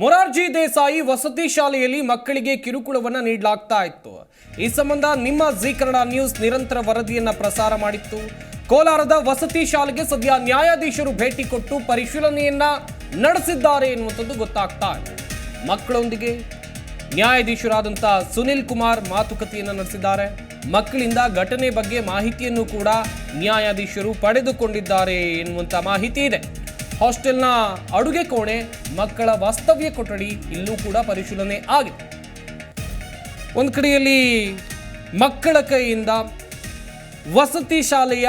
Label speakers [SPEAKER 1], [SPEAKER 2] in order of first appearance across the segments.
[SPEAKER 1] ಮೊರಾರ್ಜಿ ದೇಸಾಯಿ ವಸತಿ ಶಾಲೆಯಲ್ಲಿ ಮಕ್ಕಳಿಗೆ ಕಿರುಕುಳವನ್ನ ನೀಡಲಾಗ್ತಾ ಇತ್ತು. ಈ ಸಂಬಂಧ ನಿಮ್ಮ ಜಿ ಕನ್ನಡ ನ್ಯೂಸ್ ನಿರಂತರ ವರದಿಯನ್ನ ಪ್ರಸಾರ ಮಾಡಿತ್ತು. ಕೋಲಾರದ ವಸತಿ ಶಾಲೆಗೆ ಸದ್ಯ ನ್ಯಾಯಾಧೀಶರು ಭೇಟಿ ಕೊಟ್ಟು ಪರಿಶೀಲನೆಯನ್ನ ನಡೆಸಿದ್ದಾರೆ ಎನ್ನುವಂಥದ್ದು ಗೊತ್ತಾಗ್ತಾ ಇದೆ. ಮಕ್ಕಳೊಂದಿಗೆ ನ್ಯಾಯಾಧೀಶರಾದಂಥ ಸುನಿಲ್ ಕುಮಾರ್ ಮಾತುಕತೆಯನ್ನು ನಡೆಸಿದ್ದಾರೆ. ಮಕ್ಕಳಿಂದ ಘಟನೆ ಬಗ್ಗೆ ಮಾಹಿತಿಯನ್ನು ಕೂಡ ನ್ಯಾಯಾಧೀಶರು ಪಡೆದುಕೊಂಡಿದ್ದಾರೆ ಎನ್ನುವಂಥ ಮಾಹಿತಿ ಇದೆ. ಹಾಸ್ಟೆಲ್ನ ಅಡುಗೆ ಕೋಣೆ ಮಕ್ಕಳ ವಾಸ್ತವ್ಯ ಕೊಠಡಿ ಇಲ್ಲೂ ಕೂಡ ಪರಿಶೀಲನೆ ಆಗಿದೆ. ಒಂದು ಕಡೆಯಲ್ಲಿ ಮಕ್ಕಳ ಕೈಯಿಂದ ವಸತಿ ಶಾಲೆಯ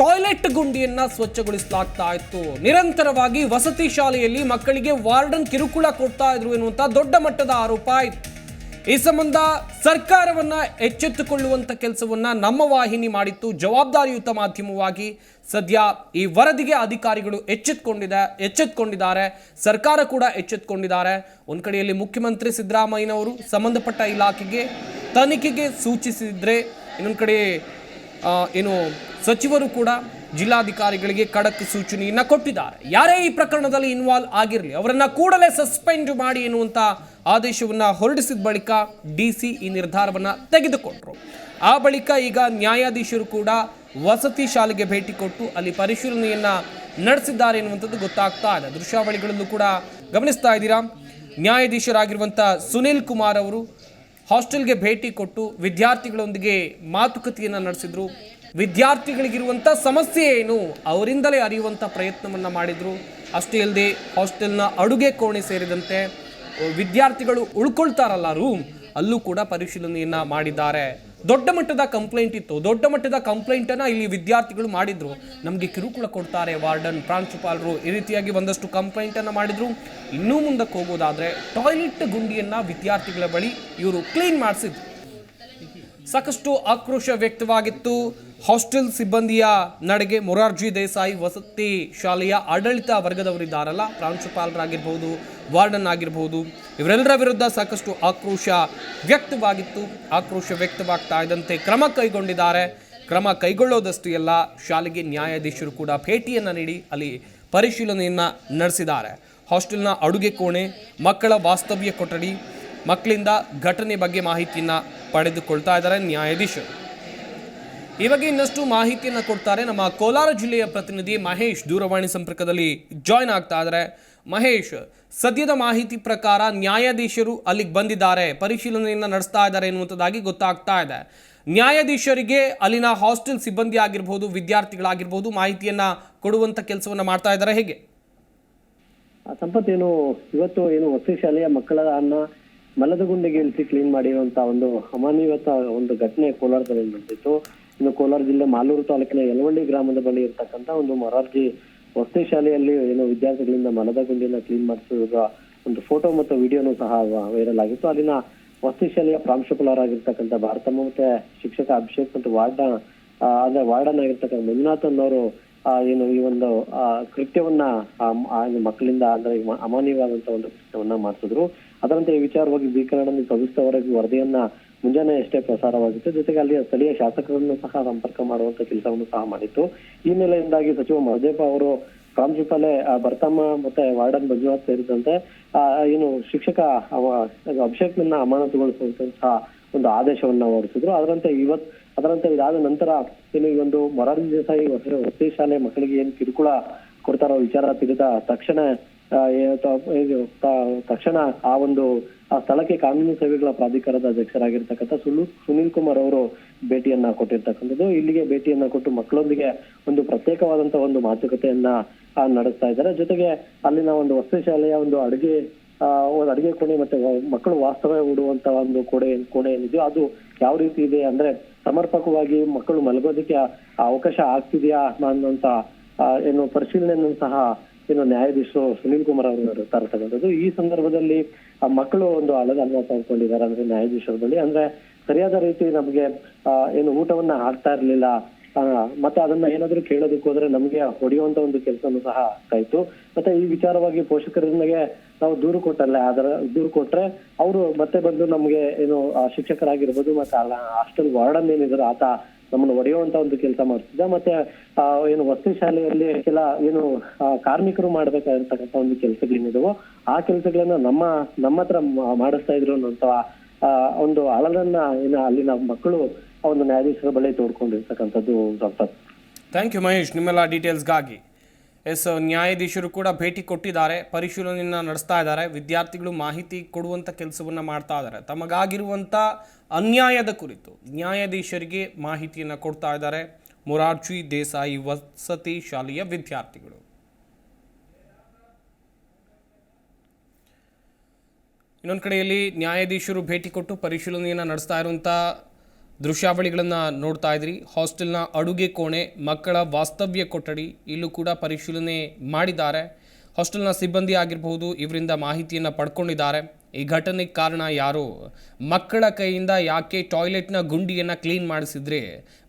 [SPEAKER 1] ಟಾಯ್ಲೆಟ್ ಗುಂಡಿಯನ್ನು ಸ್ವಚ್ಛಗೊಳಿಸಲಾಗ್ತಾ ಇತ್ತು. ನಿರಂತರವಾಗಿ ವಸತಿ ಶಾಲೆಯಲ್ಲಿ ಮಕ್ಕಳಿಗೆ ವಾರ್ಡನ್ ಕಿರುಕುಳ ಕೊಡ್ತಾ ಇದ್ರು ಎನ್ನುವಂಥ ದೊಡ್ಡ ಮಟ್ಟದ ಆರೋಪ ಆಯಿತು. ಈ ಸಂಬಂಧ ಸರ್ಕಾರವನ್ನ ಎಚ್ಚೆತ್ತುಕೊಳ್ಳುವಂಥ ಕೆಲಸವನ್ನ ನಮ್ಮ ವಾಹಿನಿ ಮಾಡಿತ್ತು. ಜವಾಬ್ದಾರಿಯುತ ಮಾಧ್ಯಮವಾಗಿ ಸದ್ಯ ಈ ವರದಿಗೆ ಅಧಿಕಾರಿಗಳು ಎಚ್ಚೆತ್ಕೊಂಡಿದೆ, ಎಚ್ಚೆತ್ಕೊಂಡಿದ್ದಾರೆ. ಸರ್ಕಾರ ಕೂಡ ಎಚ್ಚೆತ್ಕೊಂಡಿದ್ದಾರೆ. ಒಂದು ಕಡೆಯಲ್ಲಿ ಮುಖ್ಯಮಂತ್ರಿ ಸಿದ್ದರಾಮಯ್ಯನವರು ಸಂಬಂಧಪಟ್ಟ ಇಲಾಖೆಗೆ ತನಿಖೆಗೆ ಸೂಚಿಸಿದ್ರೆ, ಇನ್ನೊಂದು ಕಡೆ ಏನು ಸಚಿವರು ಕೂಡ ಜಿಲ್ಲಾಧಿಕಾರಿಗಳಿಗೆ ಖಡಕ್ ಸೂಚನೆಯನ್ನು ಕೊಟ್ಟಿದ್ದಾರೆ. ಯಾರೇ ಈ ಪ್ರಕರಣದಲ್ಲಿ ಇನ್ವಾಲ್ವ್ ಆಗಿರಲಿ, ಅವರನ್ನು ಕೂಡಲೇ ಸಸ್ಪೆಂಡ್ ಮಾಡಿ ಎನ್ನುವಂಥ ಆದೇಶವನ್ನು ಹೊರಡಿಸಿದ ಬಳಿಕ ಡಿ ಸಿ ಈ ನಿರ್ಧಾರವನ್ನು ತೆಗೆದುಕೊಂಡರು. ಆ ಬಳಿಕ ಈಗ ನ್ಯಾಯಾಧೀಶರು ಕೂಡ ವಸತಿ ಶಾಲೆಗೆ ಭೇಟಿ ಕೊಟ್ಟು ಅಲ್ಲಿ ಪರಿಶೀಲನೆಯನ್ನ ನಡೆಸಿದ್ದಾರೆ ಎನ್ನುವಂಥದ್ದು ಗೊತ್ತಾಗ್ತಾ ಇದೆ. ದೃಶ್ಯಾವಳಿಗಳಲ್ಲೂ ಕೂಡ ಗಮನಿಸ್ತಾ ಇದ್ದೀರಾ? ನ್ಯಾಯಾಧೀಶರಾಗಿರುವಂಥ ಸುನೀಲ್ ಕುಮಾರ್ ಅವರು ಹಾಸ್ಟೆಲ್ಗೆ ಭೇಟಿ ಕೊಟ್ಟು ವಿದ್ಯಾರ್ಥಿಗಳೊಂದಿಗೆ ಮಾತುಕತೆಯನ್ನು ನಡೆಸಿದ್ರು. ವಿದ್ಯಾರ್ಥಿಗಳಿಗಿರುವಂಥ ಸಮಸ್ಯೆ ಏನು? ಅವರಿಂದಲೇ ಅರಿಯುವಂಥ ಪ್ರಯತ್ನವನ್ನು ಮಾಡಿದರು. ಅಷ್ಟೇ ಅಲ್ಲದೆ ಹಾಸ್ಟೆಲ್ನ ಅಡುಗೆ ಕೋಣೆ ಸೇರಿದಂತೆ ವಿದ್ಯಾರ್ಥಿಗಳು ಉಳ್ಕೊಳ್ತಾರಲ್ಲ ರೂಮ್ ಅಲ್ಲೂ ಕೂಡ ಪರಿಶೀಲನೆಯನ್ನು ಮಾಡಿದ್ದಾರೆ. ದೊಡ್ಡ ಮಟ್ಟದ ಕಂಪ್ಲೇಂಟ್ ಇತ್ತು. ದೊಡ್ಡ ಮಟ್ಟದ ಕಂಪ್ಲೇಂಟನ್ನು ಇಲ್ಲಿ ವಿದ್ಯಾರ್ಥಿಗಳು ಮಾಡಿದರು. ನಮಗೆ ಕಿರುಕುಳ ಕೊಡ್ತಾರೆ ವಾರ್ಡನ್ ಪ್ರಾಂಶುಪಾಲರು. ಈ ರೀತಿಯಾಗಿ ಒಂದಷ್ಟು ಕಂಪ್ಲೇಂಟನ್ನು ಮಾಡಿದ್ರು. ಇನ್ನೂ ಮುಂದಕ್ಕೆ ಹೋಗೋದಾದರೆ ಟಾಯ್ಲೆಟ್ ಗುಂಡಿಯನ್ನು ವಿದ್ಯಾರ್ಥಿಗಳ ಬಳಿ ಇವರು ಕ್ಲೀನ್ ಮಾಡಿಸಿದ್ರು. ಸಾಕಷ್ಟು ಆಕ್ರೋಶ ವ್ಯಕ್ತವಾಗಿತ್ತು. ಹಾಸ್ಟೆಲ್ ಸಿಬ್ಬಂದಿಯ ನಡೆಗೆ ಮೊರಾರ್ಜಿ ದೇಸಾಯಿ ವಸತಿ ಶಾಲೆಯ ಆಡಳಿತ ವರ್ಗದವರಿದ್ದಾರಲ್ಲ, ಪ್ರಾಂಶುಪಾಲರಾಗಿರ್ಬೋದು, ವಾರ್ಡನ್ ಆಗಿರ್ಬೋದು, ಇವರೆಲ್ಲರ ವಿರುದ್ಧ ಸಾಕಷ್ಟು ಆಕ್ರೋಶ ವ್ಯಕ್ತವಾಗಿತ್ತು. ಆಕ್ರೋಶ ವ್ಯಕ್ತವಾಗ್ತಾ ಇದ್ದಂತೆ ಕ್ರಮ ಕೈಗೊಂಡಿದ್ದಾರೆ. ಕ್ರಮ ಕೈಗೊಳ್ಳೋದಷ್ಟು ಎಲ್ಲ ಶಾಲೆಗೆ ನ್ಯಾಯಾಧೀಶರು ಕೂಡ ಭೇಟಿಯನ್ನು ನೀಡಿ ಅಲ್ಲಿ ಪರಿಶೀಲನೆಯನ್ನು ನಡೆಸಿದ್ದಾರೆ. ಹಾಸ್ಟೆಲ್ನ ಅಡುಗೆ ಕೋಣೆ, ಮಕ್ಕಳ ವಾಸ್ತವ್ಯ ಕೊಠಡಿ, ಮಕ್ಕಳಿಂದ ಘಟನೆ ಬಗ್ಗೆ ಮಾಹಿತಿಯನ್ನು ಪಡೆದುಕೊಳ್ತಾ ಇದ್ದಾರೆ ನ್ಯಾಯಾಧೀಶರು. ಈ ಬಗ್ಗೆ ಇನ್ನಷ್ಟು ಮಾಹಿತಿಯನ್ನು ಕೊಡ್ತಾರೆ ನಮ್ಮ ಕೋಲಾರ ಜಿಲ್ಲೆಯ ಪ್ರತಿನಿಧಿ ಮಹೇಶ್ ದೂರವಾಣಿ ಸಂಪರ್ಕದಲ್ಲಿ ಜಾಯ್ನ್ ಆಗ್ತಾ ಇದ್ದಾರೆ ಮಹೇಶ್, ಸದ್ಯದ ಮಾಹಿತಿ ಪ್ರಕಾರ ನ್ಯಾಯಾಧೀಶರು ಅಲ್ಲಿಗೆ ಬಂದಿದ್ದಾರೆ, ಪರಿಶೀಲನೆಯನ್ನು ನಡೆಸ್ತಾ ಇದ್ದಾರೆ ಎನ್ನುವಂಥದ್ದಾಗಿ ಗೊತ್ತಾಗ್ತಾ ಇದೆ. ನ್ಯಾಯಾಧೀಶರಿಗೆ ಅಲ್ಲಿನ ಹಾಸ್ಟೆಲ್ ಸಿಬ್ಬಂದಿ ಆಗಿರ್ಬೋದು, ವಿದ್ಯಾರ್ಥಿಗಳಾಗಿರ್ಬೋದು ಮಾಹಿತಿಯನ್ನ ಕೊಡುವಂಥ ಕೆಲಸವನ್ನ ಮಾಡ್ತಾ ಇದ್ದಾರೆ ಹೇಗೆ?
[SPEAKER 2] ಸಂಪತ್ತೇನು, ಇವತ್ತು ಏನು ವಸತಿ ಶಾಲೆಯ ಮಕ್ಕಳನ್ನ ಮಲದ ಗುಂಡಿಗೆ ಇಳಿಸಿ ಕ್ಲೀನ್ ಮಾಡಿರುವಂತ ಒಂದು ಅಮಾನವೀಯತ ಒಂದು ಘಟನೆ ಕೋಲಾರದಲ್ಲಿ ನಡೆದಿತ್ತು. ಇನ್ನು ಕೋಲಾರ ಜಿಲ್ಲೆ ಮಾಲೂರು ತಾಲೂಕಿನ ಯಲವಳ್ಳಿ ಗ್ರಾಮದ ಬಳಿ ಇರತಕ್ಕಂತ ಒಂದು ಮೊರಾರ್ಜಿ ವಸತಿ ಶಾಲೆಯಲ್ಲಿ ಏನು ವಿದ್ಯಾರ್ಥಿಗಳಿಂದ ಮಲದ ಗುಂಡಿಯನ್ನ ಕ್ಲೀನ್ ಮಾಡಿಸಿದ ಒಂದು ಫೋಟೋ ಮತ್ತು ವಿಡಿಯೋನು ಸಹ ವೈರಲ್ ಆಗಿತ್ತು. ಅಲ್ಲಿನ ವಸತಿ ಶಾಲೆಯ ಪ್ರಾಂಶುಪಾಲರಾಗಿರ್ತಕ್ಕಂಥ ಭಾರತಮ್ಮ ಮತ್ತೆ ಶಿಕ್ಷಕ ಅಭಿಷೇಕ್ ಮತ್ತು ವಾರ್ಡ ಅಂದ್ರೆ ವಾರ್ಡನ್ ಆಗಿರ್ತಕ್ಕಂಥ ಮಂಜುನಾಥ್ ಅವರು ಏನು ಈ ಒಂದು ಕೃತ್ಯವನ್ನ ಮಕ್ಕಳಿಂದ, ಅಂದ್ರೆ ಅಮಾನ್ಯವಾದಂತ ಒಂದು ಕೃತ್ಯವನ್ನ ಮಾಡಿಸಿದ್ರು. ಅದರಂತೆ ಈ ವಿಚಾರವಾಗಿ ಕನ್ನಡ ಸವಿಸ್ತರವಾಗಿ ವರದಿಯನ್ನ ಮುಂಜಾನೆ ಅಷ್ಟೇ ಪ್ರಸಾರವಾಗಿತ್ತು ಜೊತೆಗೆ ಅಲ್ಲಿಯ ಸ್ಥಳೀಯ ಶಾಸಕರನ್ನು ಸಹ ಸಂಪರ್ಕ ಮಾಡುವಂತ ಕೆಲಸವನ್ನು ಸಹ ಮಾಡಿತ್ತು. ಈ ನೆಲೆಯಿಂದಾಗಿ ಸಚಿವ ಮಹದೇವ ಅವರು ಪ್ರಾಂಶುಪಾಲೆ ಬರ್ತಮ್ಮ ಮತ್ತೆ ವಾರ್ಡನ್ ಮಂಜುನಾಥ್ ಸೇರಿದಂತೆ ಆ, ಏನು ಶಿಕ್ಷಕ ಅಭಿಷೇಕ್ ನನ್ನ ಅಮಾನತುಗೊಳಿಸುವಂತಹ ಒಂದು ಆದೇಶವನ್ನ ಹೊರಡಿಸಿದ್ರು. ಅದರಂತೆ ಇವತ್ ಅದರಂತೆ ಇದಾದ ನಂತರ ಏನು ಈ ಒಂದು ಮೊರಾರ್ಜಿ ದೇಸಾಯಿ ವಸತಿ ಶಾಲೆ ಮಕ್ಕಳಿಗೆ ಏನ್ ಕಿರುಕುಳ ಕೊಡ್ತಾರೋ ವಿಚಾರ ತಿಳಿದ ತಕ್ಷಣ ತಕ್ಷಣ ಆ ಒಂದು ಆ ಸ್ಥಳಕ್ಕೆ ಕಾನೂನು ಸೇವೆಗಳ ಪ್ರಾಧಿಕಾರದ ಅಧ್ಯಕ್ಷರಾಗಿರ್ತಕ್ಕಂಥ ಸುಲು ಸುನೀಲ್ ಕುಮಾರ್ ಅವರು ಭೇಟಿಯನ್ನ ಕೊಟ್ಟಿರ್ತಕ್ಕಂಥದ್ದು. ಇಲ್ಲಿಗೆ ಭೇಟಿಯನ್ನ ಕೊಟ್ಟು ಮಕ್ಕಳೊಂದಿಗೆ ಒಂದು ಪ್ರತ್ಯೇಕವಾದಂತ ಒಂದು ಮಾತುಕತೆಯನ್ನ ನಡೆಸ್ತಾ ಇದ್ದಾರೆ. ಜೊತೆಗೆ ಅಲ್ಲಿನ ಒಂದು ವಸತಿ ಶಾಲೆಯ ಒಂದು ಅಡುಗೆ ಒಂದು ಅಡುಗೆ ಕೋಣೆ ಮತ್ತೆ ಮಕ್ಕಳು ವಾಸ್ತವ್ಯ ಹೂಡುವಂತ ಒಂದು ಕೋಣೆ ಕೋಣೆ ಏನಿದೆಯೋ ಅದು ಯಾವ ರೀತಿ ಇದೆ ಅಂದ್ರೆ ಸಮರ್ಪಕವಾಗಿ ಮಕ್ಕಳು ಮಲಗೋದಕ್ಕೆ ಅವಕಾಶ ಆಗ್ತಿದೆಯಾ ಅನ್ನುವಂತ ಏನು ಪರಿಶೀಲನೆಯನ್ನು ಸಹ ಏನು ನ್ಯಾಯಾಧೀಶರು ಸುನೀಲ್ ಕುಮಾರ್ ಅವರು ತರತಕ್ಕಂಥದ್ದು ಈ ಸಂದರ್ಭದಲ್ಲಿ ಆ ಮಕ್ಕಳು ಒಂದು ಅಲದ ಅನುಭವ ಪಡ್ಕೊಂಡಿದ್ದಾರೆ ಅಂದ್ರೆ ನ್ಯಾಯಾಧೀಶರ ಬಳಿ. ಅಂದ್ರೆ ಸರಿಯಾದ ರೀತಿ ನಮಗೆ ಏನು ಊಟವನ್ನ ಹಾಕ್ತಾ ಇರ್ಲಿಲ್ಲ. ಮತ್ತೆ ಅದನ್ನ ಏನಾದ್ರೂ ಕೇಳೋದಕ್ಕೆ ಹೋದ್ರೆ ನಮ್ಗೆ ಹೊಡೆಯುವಂತ ಒಂದು ಕೆಲಸನೂ ಸಹ ಆಗ್ತಾಯಿತ್ತು ಮತ್ತೆ ಈ ವಿಚಾರವಾಗಿ ಪೋಷಕರಿಗೆ ನಾವು ದೂರು ಕೊಟ್ಟಲ್ಲ, ಅದರ ದೂರು ಕೊಟ್ರೆ ಅವರು ಮತ್ತೆ ಬಂದು ನಮ್ಗೆ ಏನು ಶಿಕ್ಷಕರಾಗಿರ್ಬೋದು, ಮತ್ತೆ ಹಾಸ್ಟೆಲ್ ವಾರ್ಡನ್ ಏನಿದ್ರು ಆತ ನಮ್ಮನ್ನು ಒಡೆಯುವಂತ ಒಂದು ಕೆಲಸ ಮಾಡ್ತಿದ್ದ. ಮತ್ತೆ, ಆ, ಏನು ವಸತಿ ಶಾಲೆಯಲ್ಲಿ ಕೆಲ, ಏನು ಕಾರ್ಮಿಕರು ಮಾಡ್ಬೇಕಾಗಿರ್ತಕ್ಕಂಥ ಒಂದು ಕೆಲಸಗಳೇನಿದವೋ, ಆ ಕೆಲಸಗಳನ್ನ ನಮ್ಮ ನಮ್ಮ ಹತ್ರ ಮಾಡಿಸ್ತಾ ಇದ್ರು ಅನ್ನೋಂತ ಒಂದು ಅಳಲನ್ನ, ಏನು, ಅಲ್ಲಿನ ಮಕ್ಕಳು ಒಂದು ನ್ಯಾಯಾಧೀಶರ ಬಳಿ ತೋಡ್ಕೊಂಡಿರ್ತಕ್ಕಂಥದ್ದು ಸಂಪತ್
[SPEAKER 1] ಥ್ಯಾಂಕ್ ಯು ಮಹೇಶ್. ನಿಮ್ಮೆಲ್ಲ ಡೀಟೇಲ್ಸ್ಗಾಗಿ ಎಸ್, ನ್ಯಾಯಾಧೀಶರು ಕೂಡ ಭೇಟಿ ಕೊಟ್ಟಿದ್ದಾರೆ, ಪರಿಶೀಲನೆಯನ್ನು ನಡೆಸ್ತಾ ಇದ್ದಾರೆ, ವಿದ್ಯಾರ್ಥಿಗಳು ಮಾಹಿತಿ ಕೊಡುವಂಥ ಕೆಲಸವನ್ನು ಮಾಡ್ತಾ ಇದ್ದಾರೆ. ತಮಗಾಗಿರುವಂಥ ಅನ್ಯಾಯದ ಕುರಿತು ನ್ಯಾಯಾಧೀಶರಿಗೆ ಮಾಹಿತಿಯನ್ನು ಕೊಡ್ತಾ ಇದ್ದಾರೆ ಮೊರಾರ್ಜಿ ದೇಸಾಯಿ ವಸತಿ ಶಾಲೆಯ ವಿದ್ಯಾರ್ಥಿಗಳು. ಇನ್ನೊಂದು ಕಡೆಯಲ್ಲಿ ನ್ಯಾಯಾಧೀಶರು ಭೇಟಿ ಕೊಟ್ಟು ಪರಿಶೀಲನೆಯನ್ನು ನಡೆಸ್ತಾ ಇರುವಂಥ ದೃಶ್ಯಾವಳಿಗಳನ್ನು ನೋಡ್ತಾ ಇದ್ರಿ. ಹಾಸ್ಟೆಲ್ನ ಅಡುಗೆ ಕೋಣೆ, ಮಕ್ಕಳ ವಾಸ್ತವ್ಯ ಕೊಠಡಿ ಇಲ್ಲೂ ಕೂಡ ಪರಿಶೀಲನೆ ಮಾಡಿದ್ದಾರೆ. ಹಾಸ್ಟೆಲ್ನ ಸಿಬ್ಬಂದಿ ಆಗಿರಬಹುದು, ಇವರಿಂದ ಮಾಹಿತಿಯನ್ನು ಪಡ್ಕೊಂಡಿದ್ದಾರೆ. ಈ ಘಟನೆಗೆ ಕಾರಣ ಯಾರು? ಮಕ್ಕಳ ಕೈಯಿಂದ ಯಾಕೆ ಟಾಯ್ಲೆಟ್ನ ಗುಂಡಿಯನ್ನು ಕ್ಲೀನ್ ಮಾಡಿಸಿದ್ರೆ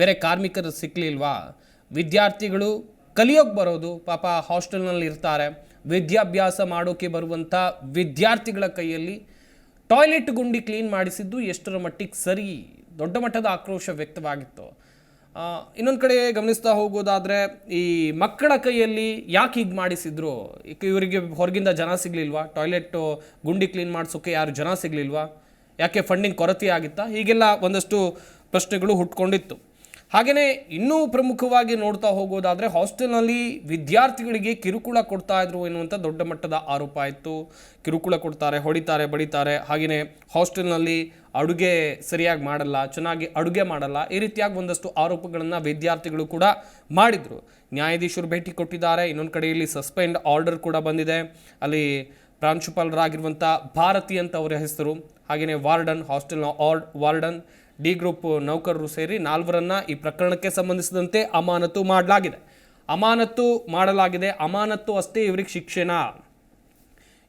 [SPEAKER 1] ಬೇರೆ ಕಾರ್ಮಿಕರು ಸಿಕ್ಕಲಿಲ್ವಾ ವಿದ್ಯಾರ್ಥಿಗಳು ಕಲಿಯೋಕೆ ಬರೋದು ಪಾಪ ಹಾಸ್ಟೆಲ್ನಲ್ಲಿ ಇರ್ತಾರೆ. ವಿದ್ಯಾಭ್ಯಾಸ ಮಾಡೋಕೆ ಬರುವಂಥ ವಿದ್ಯಾರ್ಥಿಗಳ ಕೈಯಲ್ಲಿ ಟಾಯ್ಲೆಟ್ ಗುಂಡಿ ಕ್ಲೀನ್ ಮಾಡಿಸಿದ್ದು ಎಷ್ಟರ ಮಟ್ಟಿಗೆ ಸರಿ? ದೊಡ್ಡ ಮಟ್ಟದ ಆಕ್ರೋಶ ವ್ಯಕ್ತವಾಗಿತ್ತು. ಇನ್ನೊಂದು ಕಡೆ ಗಮನಿಸ್ತಾ ಹೋಗೋದಾದರೆ ಈ ಮಕ್ಕಳ ಕೈಯಲ್ಲಿ ಯಾಕೆ ಹೀಗೆ ಮಾಡಿಸಿದ್ರು? ಇವರಿಗೆ ಹೊರಗಿಂದ ಜನ ಸಿಗಲಿಲ್ವಾ? ಟಾಯ್ಲೆಟ್ ಗುಂಡಿ ಕ್ಲೀನ್ ಮಾಡಿಸೋಕೆ ಯಾರು ಜನ ಸಿಗಲಿಲ್ವಾ? ಯಾಕೆ ಫಂಡಿಂಗ್ ಕೊರತೆ ಆಗಿತ್ತಾ? ಹೀಗೆಲ್ಲ ಒಂದಷ್ಟು ಪ್ರಶ್ನೆಗಳು ಹುಟ್ಕೊಂಡಿತ್ತು. ಹಾಗೆಯೇ ಇನ್ನೂ ಪ್ರಮುಖವಾಗಿ ನೋಡ್ತಾ ಹೋಗೋದಾದರೆ ಹಾಸ್ಟೆಲ್ನಲ್ಲಿ ವಿದ್ಯಾರ್ಥಿಗಳಿಗೆ ಕಿರುಕುಳ ಕೊಡ್ತಾ ಇದ್ರು ಎನ್ನುವಂಥ ದೊಡ್ಡ ಮಟ್ಟದ ಆರೋಪ ಇತ್ತು. ಕಿರುಕುಳ ಕೊಡ್ತಾರೆ, ಹೊಡಿತಾರೆ, ಬಡಿತಾರೆ. ಹಾಗೆಯೇ ಹಾಸ್ಟೆಲ್ನಲ್ಲಿ ಅಡುಗೆ ಸರಿಯಾಗಿ ಮಾಡಲ್ಲ, ಚೆನ್ನಾಗಿ ಅಡುಗೆ ಮಾಡಲ್ಲ, ಈ ರೀತಿಯಾಗಿ ಒಂದಷ್ಟು ಆರೋಪಗಳನ್ನು ವಿದ್ಯಾರ್ಥಿಗಳು ಕೂಡ ಮಾಡಿದರು. ನ್ಯಾಯಾಧೀಶರು ಭೇಟಿ ಕೊಟ್ಟಿದ್ದಾರೆ, ಇನ್ನೊಂದು ಕಡೆಯಲ್ಲಿ ಸಸ್ಪೆಂಡ್ ಆರ್ಡರ್ ಕೂಡ ಬಂದಿದೆ. ಅಲ್ಲಿ ಪ್ರಾಂಶುಪಾಲರಾಗಿರುವಂಥ ಭಾರತಿ ಅಂತ ಅವರ ಹೆಸರು. ಹಾಗೆಯೇ ವಾರ್ಡನ್, ಹಾಸ್ಟೆಲ್ನ ಆರ್ಡ್ ವಾರ್ಡನ್ ಡಿ ಗ್ರೂಪ್ ನೌಕರರು ಸೇರಿ ನಾಲ್ವರನ್ನು ಈ ಪ್ರಕರಣಕ್ಕೆ ಸಂಬಂಧಿಸಿದಂತೆ ಅಮಾನತು ಮಾಡಲಾಗಿದೆ. ಅಮಾನತು ಮಾಡಲಾಗಿದೆ. ಅಮಾನತು ಅಷ್ಟೇ ಇವರಿಗೆ ಶಿಕ್ಷೆನಾ?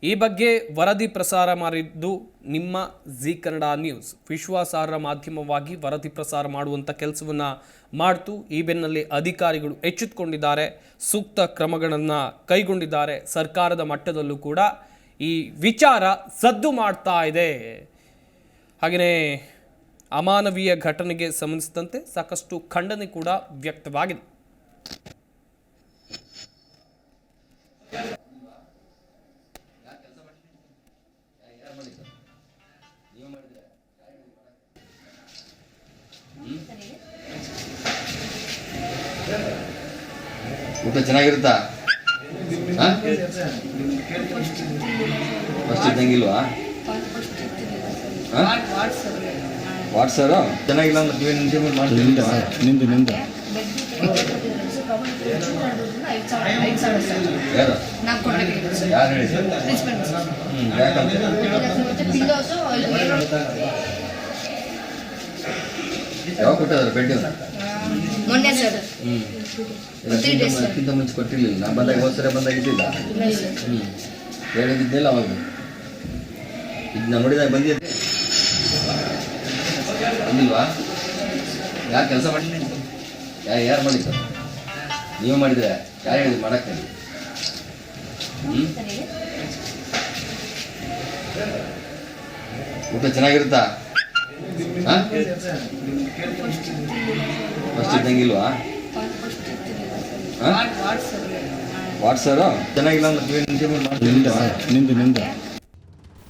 [SPEAKER 1] ಈ ಬಗ್ಗೆ ವರದಿ ಪ್ರಸಾರ ಮಾಡಿದ್ದು ನಿಮ್ಮ ಜಿ ಕನ್ನಡ ನ್ಯೂಸ್. ವಿಶ್ವಾಸಾರ್ಹ ಮಾಧ್ಯಮವಾಗಿ ವರದಿ ಪ್ರಸಾರ ಮಾಡುವಂಥ ಕೆಲಸವನ್ನು ಮಾಡ್ತು. ಈ ಬೆನ್ನಲ್ಲಿ ಅಧಿಕಾರಿಗಳು ಎಚ್ಚೆತ್ತುಕೊಂಡಿದ್ದಾರೆ. ಸೂಕ್ತ ಕ್ರಮಗಳನ್ನು ಕೈಗೊಂಡಿದ್ದಾರೆ. ಸರ್ಕಾರದ ಮಟ್ಟದಲ್ಲೂ ಕೂಡ ಈ ವಿಚಾರ ಸದ್ದು ಮಾಡ್ತಾ ಇದೆ. ಹಾಗೆಯೇ ಅಮಾನವೀಯ ಘಟನೆಗೆ ಸಂಬಂಧಿಸಿದಂತೆ ಸಾಕಷ್ಟು ಖಂಡನೆ ಕೂಡ ವ್ಯಕ್ತವಾಗಿದೆ.
[SPEAKER 3] ಊಟ ಚೆನ್ನಾಗಿರುತ್ತಾ? ಫಸ್ಟ್ ಇದ್ದಂಗಿಲ್ವಾ ವಾಟ್ಸರು ಚೆನ್ನಾಗಿಲ್ಲ ಅಂದ್ರೆ ನೀವೇ ನಿಂತು
[SPEAKER 4] ನಿಂದು ನಿಂದು
[SPEAKER 3] ಯಾರು? ಹೇಳಿದ್ರು ಹ್ಞೂ ಯಾವಾಗ ಕೊಟ್ಟಿದ್ದಾರೆ ಬೆಡ್
[SPEAKER 5] ಮೊನ್ನೆ ಸರ್.
[SPEAKER 3] ಹ್ಞೂ ಅದಕ್ಕಿಂತ ಮುಂಚೆ ಕೊಟ್ಟಿರಲಿಲ್ಲ. ನಾ ಬಂದಾಗ ಹೋದ್ಸರಿ ಬಂದಾಗ ಇದ್ದಿಲ್ಲ. ಹ್ಞೂ ಹೇಳಿದ್ದಿಲ್ಲ ಅವಾಗ. ಇದು ನಾನು ನೋಡಿದಾಗ ಬಂದಿದ್ದೆ. ಬಂದಿಲ್ವಾ? ಯಾರು ಕೆಲಸ ಮಾಡಿ ಯಾರು ಯಾರು ಮಾಡಿದ್ರು ನೀವು ಮಾಡಿದ್ರೆ ಯಾರು ಹೇಳಿದ್ರು ಮಾಡಕ್ಕೆ? ಹ್ಞೂ ಊಟ ಚೆನ್ನಾಗಿರುತ್ತಾ? ಹಾಂ? ಫಸ್ಟ್ ಇದ್ದಂಗಿಲ್ವಾ? ಹಾಂ? ವಾಟ್ಸರು ಚೆನ್ನಾಗಿಲ್ಲ ಅಂದ್ರೆ
[SPEAKER 4] ನಿಂದು ನಿಂದು.